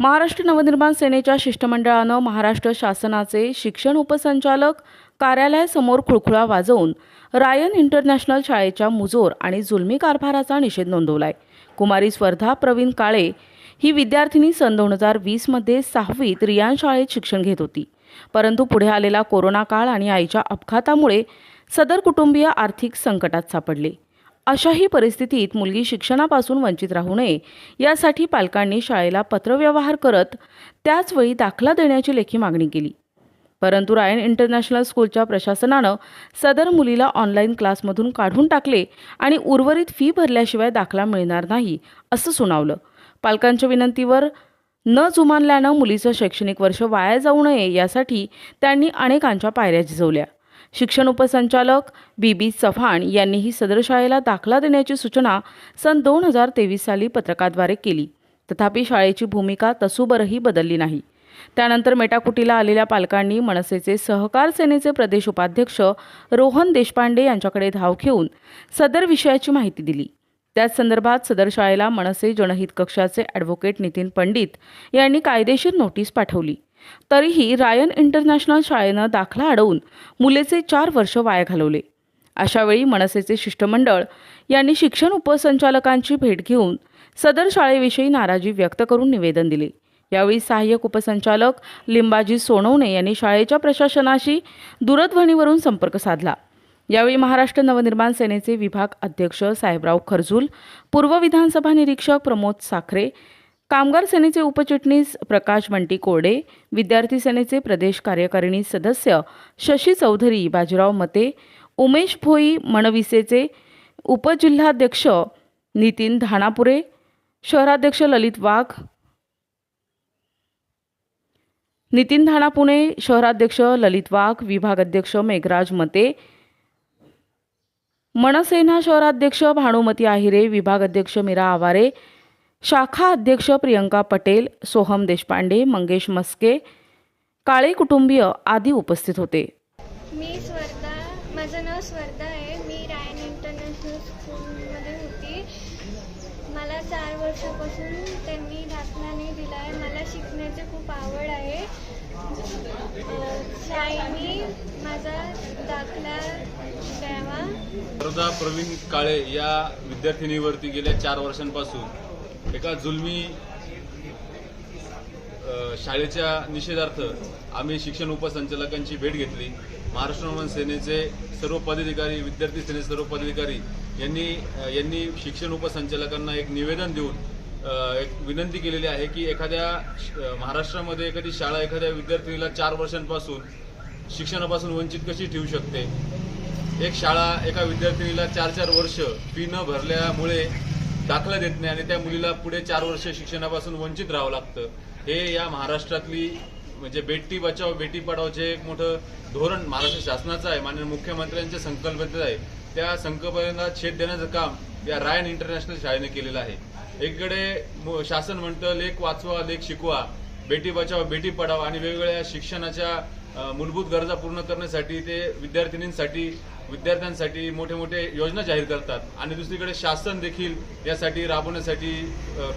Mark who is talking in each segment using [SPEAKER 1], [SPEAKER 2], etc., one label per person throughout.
[SPEAKER 1] महाराष्ट्र नवनिर्माण सेनेच्या शिष्टमंडळानं महाराष्ट्र शासनाचे शिक्षण उपसंचालक कार्यालयासमोर खुळखुळा वाजवून रायन इंटरनॅशनल शाळेच्या मुजोर आणि जुलमी कारभाराचा निषेध नोंदवलाय. कुमारी स्पर्धा प्रवीण काळे ही विद्यार्थिनी सन दोन हजार वीसमध्ये सहावीत रियान शाळेत शिक्षण घेत होती. परंतु पुढे आलेला कोरोना काळ आणि आईच्या अपघातामुळे सदर कुटुंबीय आर्थिक संकटात सापडले. अशाही परिस्थितीत मुलगी शिक्षणापासून वंचित राहू नये. यासाठी पालकांनी शाळेला पत्रव्यवहार करत त्याचवेळी दाखला देण्याची लेखी मागणी केली. परंतु रायन इंटरनॅशनल स्कूलच्या प्रशासनानं सदर मुलीला ऑनलाईन क्लासमधून काढून टाकले आणि उर्वरित फी भरल्याशिवाय दाखला मिळणार नाही असं सुनावलं. पालकांच्या विनंतीवर न जुमानल्यानं मुलीचं शैक्षणिक वर्ष वाया जाऊ नये यासाठी त्यांनी अनेकांच्या पायऱ्या झिजवल्या शिक्षण उपसंचालक बी बी चव्हाण यांनीही सदर शाळेला दाखला देण्याची सूचना सन दोन हजार तेवीस साली पत्रकाद्वारे केली. तथापि शाळेची भूमिका तसूबरही बदलली नाही. त्यानंतर मेटाकुटीला आलेल्या पालकांनी मनसेचे सहकार सेनेचे प्रदेश उपाध्यक्ष रोहन देशपांडे यांच्याकडे धाव घेऊन सदर विषयाची माहिती दिली. त्याच संदर्भात सदर शाळेला मनसे जनहित कक्षाचे ॲडव्होकेट नितीन पंडित यांनी कायदेशीर नोटीस पाठवली. तरीही रायन इंटरनॅशनल शाळेनं दाखला अडवून मुलेचे चार वर्ष वाया घालवले. अशावेळी मनसेचे शिष्टमंडळ यांनी शिक्षण उपसंचालकांची भेट घेऊन सदर शाळेविषयी नाराजी व्यक्त करून निवेदन दिले. यावेळी सहाय्यक उपसंचालक लिंबाजी सोनवणे यांनी शाळेच्या प्रशासनाशी दूरध्वनीवरून संपर्क साधला. यावेळी महाराष्ट्र नवनिर्माण सेनेचे विभाग अध्यक्ष साहेबराव खरजूल पूर्व विधानसभा निरीक्षक प्रमोद साखरे कामगार सेनेचे उपचिटणीस प्रकाश बंटी कोरडे विद्यार्थी सेनेचे प्रदेश कार्यकारिणी सदस्य शशी चौधरी बाजीराव मते उमेश भोई मणविसेचे उपजिल्हाध्यक्ष नितीन धानापुरे शहराध्यक्ष ललित वाघ नितीन धानापुणे शहराध्यक्ष ललित वाघ विभागाध्यक्ष मेघराज मते मनसेना शहराध्यक्ष भानुमती आहिरे विभागाध्यक्ष मीरा आवारे शाखा अध्यक्ष प्रियंका पटेल सोहम देशपांडे मंगेश मस्के काळे कुटुंबीय आदी उपस्थित होते.
[SPEAKER 2] मी स्वर्धा माझं नाव स्वर्धा आहे. मी रायन इंटरनॅशनल स्कूलमध्ये होती. मला चार वर्षापासून त्यांनी दाखला नाही दिला आहे. मला शिकण्याची खूप आवड आहे. अं, शाळेने माझा दाखला द्यावा.
[SPEAKER 3] प्रवीण काळे या विद्यार्थिनीवरती गेल्या चार वर्षांपासून एका जुलमी शाळेच्या निषेधार्थ आम्ही शिक्षण उपसंचालकांची भेट घेतली. महाराष्ट्र नवनिर्माण सेनेचे सर्व पदाधिकारी विद्यार्थी सेनेचे सर्व पदाधिकारी यांनी यांनी शिक्षण उपसंचालकांना एक निवेदन देऊन एक विनंती केलेली आहे की एखाद्या श- महाराष्ट्रामध्ये एखादी शाळा एखाद्या विद्यार्थिनीला चार वर्षांपासून शिक्षणापासून वंचित कशी ठेवू शकते? एक शाळा एका विद्यार्थिनीला चार चार वर्ष फी न भरल्यामुळे दाखला देत नाही आणि त्या मुलीला पुढे चार वर्ष शिक्षणापासून वंचित राहावं लागतं. हे या महाराष्ट्रातली म्हणजे बेटी बचाव बेटी पढावचे एक मोठं धोरण महाराष्ट्र शासनाचं आहे माननीय मुख्यमंत्र्यांच्या संकल्पनेचं आहे त्या संकल्पनेला छेद देण्याचं काम या रायन इंटरनॅशनल शाळेने केलेलं आहे. एकीकडे शासन म्हणतं लेख वाचवा लेख शिकवा बेटी बचाव बेटी पढाव आणि वेगवेगळ्या शिक्षणाच्या मूलभूत गरजा पूर्ण करण्यासाठी ते विद्यार्थिनींसाठी विद्यार्थ्यांसाठी मोठे मोठे योजना जाहीर करतात. आणि दुसरीकडे शासन देखील यासाठी राबवण्यासाठी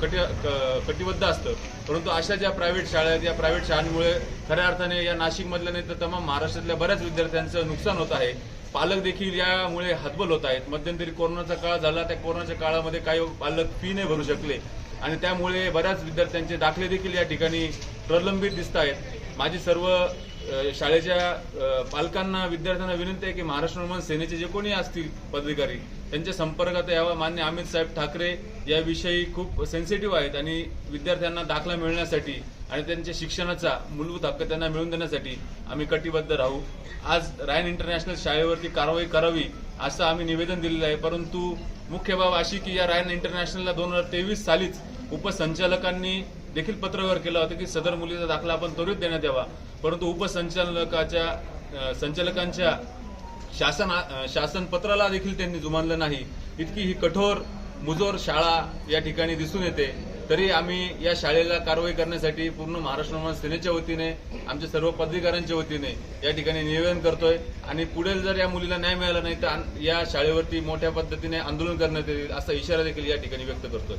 [SPEAKER 3] कटि कटी कटिबद्ध असतं. परंतु अशा ज्या प्रायव्हेट शाळा आहेत या प्रायव्हेट शाळांमुळे खऱ्या अर्थाने या नाशिकमधल्या नाही तर तमाम महाराष्ट्रातल्या बऱ्याच विद्यार्थ्यांचं नुकसान होत आहे. पालक देखील यामुळे हतबल होत आहेत. मध्यंतरी कोरोनाचा काळ झाला त्या कोरोनाच्या काळामध्ये काही पालक फी नाही भरू शकले. आणि त्यामुळे बऱ्याच विद्यार्थ्यांचे दाखले देखील या ठिकाणी प्रलंबित दिसत आहेत. माझी सर्व शाळेच्या पालकांना विद्यार्थ्यांना विनंती आहे की महाराष्ट्र निर्माण सेनेचे जे कोणी असतील पदाधिकारी त्यांच्या संपर्कात यावा. मान्य अमित साहेब ठाकरे याविषयी खूप सेन्सिटिव्ह आहेत आणि विद्यार्थ्यांना दाखला मिळण्यासाठी आणि त्यांच्या शिक्षणाचा मूलभूत हक्क त्यांना मिळवून देण्यासाठी आम्ही कटिबद्ध राहू. आज रायन इंटरनॅशनल शाळेवरती कारवाई करावी असं आम्ही निवेदन दिलेलं आहे. परंतु मुख्य बाब अशी की या रायन इंटरनॅशनलला दोन हजार तेवीस सालीच उपसंचालकांनी देखील पत्रव्यवहार केला होता की सदर मुलीचा दाखला आपण त्वरित देण्यात यावा. परंतु उपसंचालकाच्या संचालकांच्या शासन शासन पत्राला देखील त्यांनी जुमानलं नाही. इतकी ही कठोर मुजोर शाळा या ठिकाणी दिसून येते. तरी आम्ही या शाळेला कारवाई करण्यासाठी पूर्ण महाराष्ट्र सेनेच्या वतीने आमच्या सर्व पदाधिकाऱ्यांच्या वतीने या ठिकाणी निवेदन करतोय. आणि पुढे जर या मुलीला न्याय मिळाला नाही तर या शाळेवरती मोठ्या पद्धतीने आंदोलन करण्यात येईल असा इशारा देखील या ठिकाणी व्यक्त करतोय.